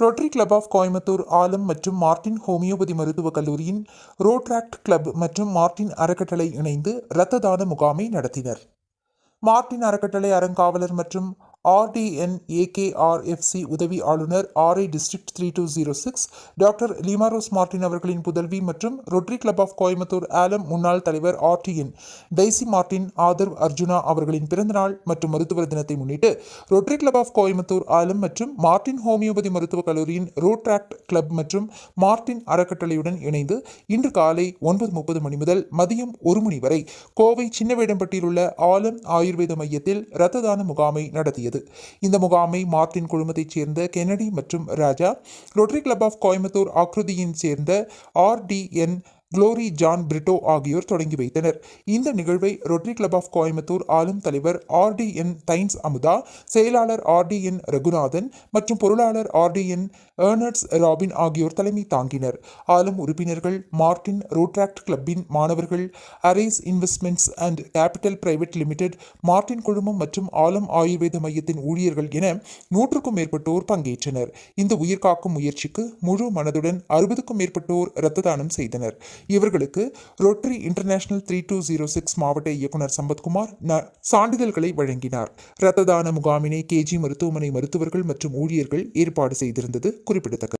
Rotary club of Coimbatore Aalam மற்றும் Martin homeopathy மருத்துவக் கல்லூரியின் ரோட்ராக்ட் கிளப் மற்றும் மார்டின் அறக்கட்டளை இணைந்து இரத்த தான முகாமை நடத்தினர். மார்டின் அறக்கட்டளை அறங்காவலர் மற்றும் ஆர்டிஎன் ஏகேஆர்எஃப்சி உதவி ஆளுநர் RI district three two zero six doctor Limarose Martin அவர்களின் புதல்வி மற்றும் ரொட்ரி கிளப் ஆஃப் கோயம்புத்தூர் ஆலம் முன்னாள் தலைவர் RTN Daisy Martin Aadharv Arjuna அவர்களின் பிறந்தநாள் மற்றும் மருத்துவர் தினத்தை முன்னிட்டு ரொட்ரி கிளப் ஆஃப் கோயம்புத்தூர் ஆலம் மற்றும் மார்டின் ஹோமியோபதி மருத்துவக் கல்லூரியின் ரோட்ராக்ட் கிளப் மற்றும் மார்டின் அறக்கட்டளையுடன் இணைந்து இன்று காலை ஒன்பது முப்பது மணி முதல் மதியம் ஒரு மணி வரை கோவை சின்னவேடம்பட்டியில் உள்ள ஆலம் ஆயுர்வேத மையத்தில் இரத்த தான முகாமை நடத்தியது. இந்த முகாமை மார்டின் குழுமத்தைச் சேர்ந்த கெனடி மற்றும் Raja rotary club of Coimbatore ஆக்ருதியின் சேர்ந்த ஆர்டிஎன் குளோரி ஜான் பிரிட்டோ ஆகியோர் தொடங்கி வைத்தனர். இந்த நிகழ்வை ரொட்டரி கிளப் ஆஃப் கோயம்புத்தூர் ஆளும் தலைவர் ஆர்டிஎன் தைன்ஸ் அமுதா செயலாளர் ஆர்டிஎன் ரகுநாதன் மற்றும் பொருளாளர் ஆர்டிஎன் ஏர்னட்ஸ் ராபின் ஆகியோர் தலைமை தாங்கினர். ஆளும் உறுப்பினர்கள் மார்டின் ரோட்ராக்ட் கிளப்பின் மாணவர்கள் Ares investments and capital private limited Martin குழுமம் மற்றும் ஆலம் ஆயுர்வேத மையத்தின் ஊழியர்கள் என நூற்றுக்கும் மேற்பட்டோர் பங்கேற்றனர். இந்த உயிர்காக்கும் முயற்சிக்கு முழு மனதுடன் அறுபதுக்கும் மேற்பட்டோர் இரத்த தானம் செய்தனர். இவர்களுக்கு rotary international three two zero six மாவட்ட இயக்குனர் சம்பத்குமார் ந- சான்றிதழ்களை வழங்கினார். இரத்த தான முகாமினை கேஜி மருத்துவமனை மருத்துவர்கள் மற்றும் ஊழியர்கள் ஏற்பாடு செய்திருந்தது குறிப்பிடத்தக்கது.